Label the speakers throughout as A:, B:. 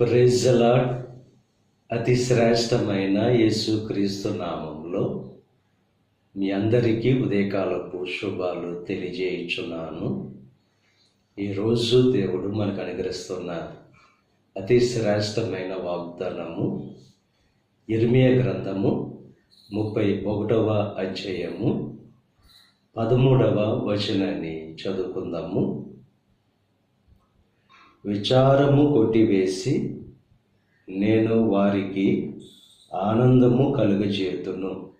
A: ప్రెజలాడ్ అతి శ్రేష్టమైన యేసు క్రీస్తు నామంలో మీ అందరికీ ఉదయకాలపు శుభాలు తెలియజేయుచున్నాను. ఈరోజు దేవుడు మనకు అనుగ్రహిస్తున్న అతి శ్రేష్టమైన వాగ్దానము ఇర్మియ గ్రంథము ముప్పై ఒకటవ అధ్యాయము పదమూడవ వచనాన్ని చదువుకుందాము. విచారము కొట్టివేసి నేను వారికి ఆనందము కలుగజేతును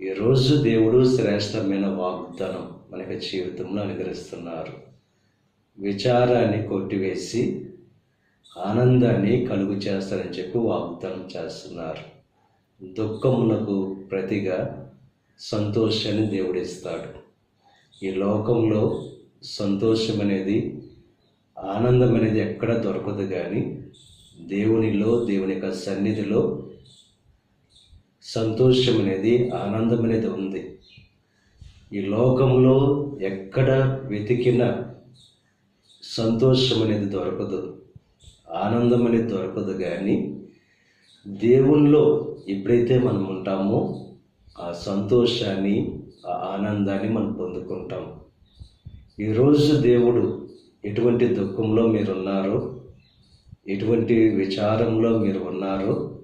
A: ఈరోజు దేవుడు శ్రేష్టమైన వాగ్దానం మనకి జీవితంలో అనుగ్రహిస్తున్నారు. విచారాన్ని కొట్టివేసి ఆనందాన్ని కలుగు చేస్తారని చెప్పి వాగ్దానం చేస్తున్నారు. దుఃఖమునకు ప్రతిగా సంతోషాన్ని దేవుడిస్తాడు ఈ లోకంలో సంతోషం అనేది ఆనందం అనేది ఎక్కడ దొరకదు కానీ దేవునిలో దేవుని యొక్క సన్నిధిలో సంతోషం అనేది ఆనందం అనేది ఉంది. ఈ లోకంలో ఎక్కడ వెతికిన సంతోషం అనేది దొరకదు ఆనందం అనేది దొరకదు కానీ దేవునిలో ఎప్పుడైతే మనం ఉంటామో ఆ సంతోషాన్ని ఆ ఆనందాన్ని మనం పొందుకుంటాం. ఈరోజు దేవుడు ఎటువంటి దుఃఖంలో మీరున్నారో? ఎటువంటి విచారంలో మీరు ఉన్నారో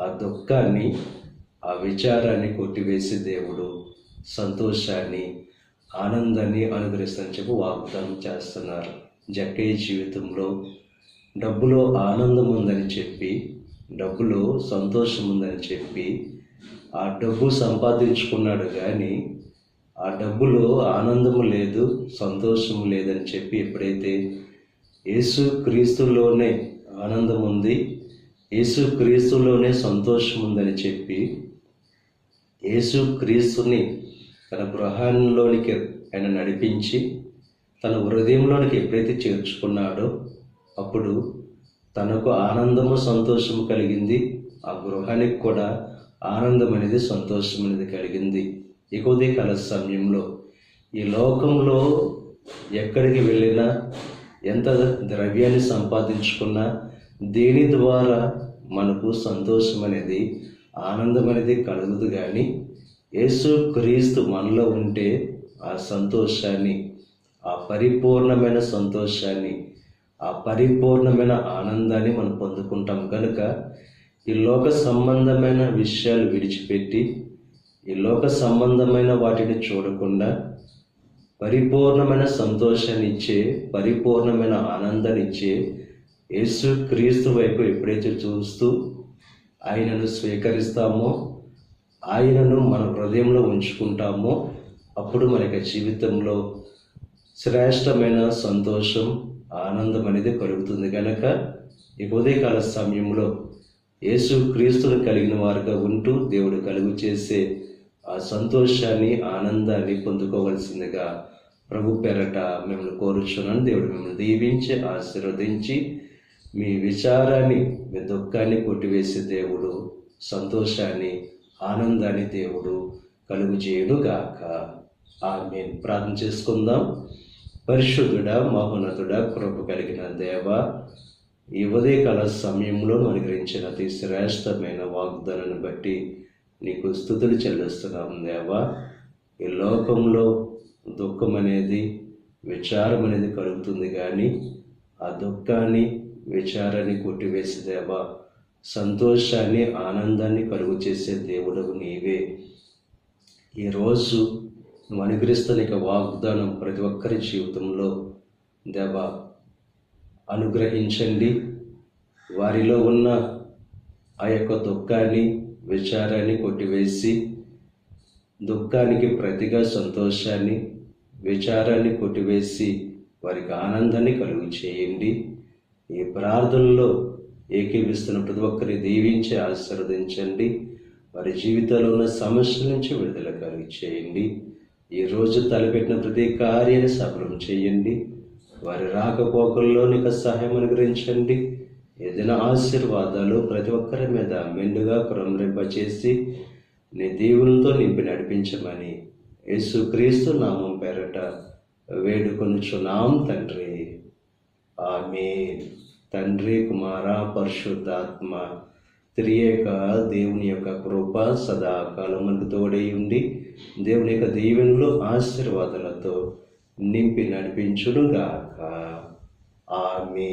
A: ఆ దుఃఖాన్ని ఆ విచారాన్ని కొట్టివేసి దేవుడు సంతోషాన్ని ఆనందాన్ని అనుగ్రహిస్తానని చెప్పి వాగ్దానం చేస్తున్నారు. జక్కయ్య జీవితంలో డబ్బులో ఆనందం ఉందని చెప్పి డబ్బులో సంతోషం ఉందని చెప్పి ఆ డబ్బు సంపాదించుకున్నాడు కానీ ఆ డబ్బులో ఆనందము లేదు సంతోషం లేదని చెప్పి ఎప్పుడైతే యేసు క్రీస్తులోనే ఆనందం ఉంది యేసు క్రీస్తులోనే సంతోషం ఉందని చెప్పి యేసు క్రీస్తుని తన గృహంలోనికి ఆయన నడిపించి తన హృదయంలోనికి ఎప్పుడైతే చేర్చుకున్నాడో అప్పుడు తనకు ఆనందము సంతోషము కలిగింది. ఆ గృహానికి కూడా ఆనందం అనేది సంతోషం అనేది కలిగింది. ఇకొది కాల సమయంలో. ఈ లోకంలో ఎక్కడికి వెళ్ళినా ఎంత ద్రవ్యాన్ని సంపాదించుకున్నా దేని ద్వారా మనకు సంతోషం అనేది ఆనందం అనేది కలగదు కానీ యేసు క్రీస్తు మనలో ఉంటే ఆ సంతోషాన్ని ఆ పరిపూర్ణమైన సంతోషాన్ని ఆ పరిపూర్ణమైన ఆనందాన్ని మనం పొందుకుంటాం కనుక ఈ లోక సంబంధమైన విషయాలు విడిచిపెట్టి ఈ లోక సంబంధమైన వాటిని చూడకుండా పరిపూర్ణమైన సంతోషాన్ని ఇచ్చే పరిపూర్ణమైన ఆనందాన్ని ఇచ్చే యేసు క్రీస్తు వైపు ఎప్పుడైతే చూస్తూ ఆయనను స్వీకరిస్తామో ఆయనను మన హృదయంలో ఉంచుకుంటామో అప్పుడు మన యొక్క జీవితంలో శ్రేష్టమైన సంతోషం ఆనందం అనేది కలుగుతుంది కనుక ఈ ఉదయకాల సమయంలో యేసు క్రీస్తును కలిగిన వారుగా ఉంటూ దేవుడు కలుగు చేసే ఆ సంతోషాన్ని ఆనందాన్ని పొందుకోవలసిందిగా ప్రభు పేరట మిమ్మల్ని కోరుచున్నాను. దేవుడు మిమ్మల్ని దీవించి ఆశీర్వదించి మీ విచారాన్ని మీ దుఃఖాన్ని కొట్టివేసే దేవుడు సంతోషాన్ని ఆనందాన్ని దేవుడు కలుగు చేయడుగాక ఆమె ప్రార్థన చేసుకుందాం. పరిశుద్ధుడా మహోన్నతుడా కృప కలిగిన దేవ ఈ ఉదయకాల సమయంలో అనుగ్రహించిన అతి శ్రేష్టమైన వాగ్దానాన్ని బట్టి నీకు స్థుతులు చెల్లిస్తున్నాము దేవా. ఈ లోకంలో దుఃఖం అనేది విచారం అనేది కలుగుతుంది కానీ ఆ దుఃఖాన్ని విచారాన్ని కొట్టివేసి దేవా సంతోషాన్ని ఆనందాన్ని కలుగు చేసే దేవుడు నీవే ఈరోజు నువ్వు అనుగ్రహిస్తున్న ఇక వాగ్దానం ప్రతి ఒక్కరి జీవితంలో దేవ అనుగ్రహించండి. వారిలో ఉన్న ఆ యొక్క దుఃఖాన్ని విచారాన్ని కొట్టివేసి దుఃఖానికి ప్రతిగా సంతోషాన్ని విచారాన్ని కొట్టివేసి వారికి ఆనందాన్ని కలుగు చేయండి. ఈ ప్రార్థనలో ఏకీవిస్తున్న ప్రతి ఒక్కరిని దీవించి ఆశీర్వదించండి. వారి జీవితంలో ఉన్న సమస్యల నుంచి విడుదల కలిగి చేయండి. ఈరోజు తలపెట్టిన ప్రతి కార్యాన్ని సఫలం చేయండి. వారి రాకపోకల్లో నీకు సహాయం అనుగ్రహించండి. ఏదైనా ఆశీర్వాదాలు ప్రతి ఒక్కరి మీద మెండుగా చేసి నీ దేవునితో నింపి నడిపించమని యేసుక్రీస్తు నామం పేరట వేడుకొనుచున్నాం తండ్రి. ఆమె తండ్రి కుమార పరిశుద్ధాత్మ త్రియేక దేవుని యొక్క కృప సదాకాలం మనకు తోడై ఉండి దేవుని యొక్క దీవెనలు ఆశీర్వాదాలతో నింపి నడిపించునుగాక. ఆమె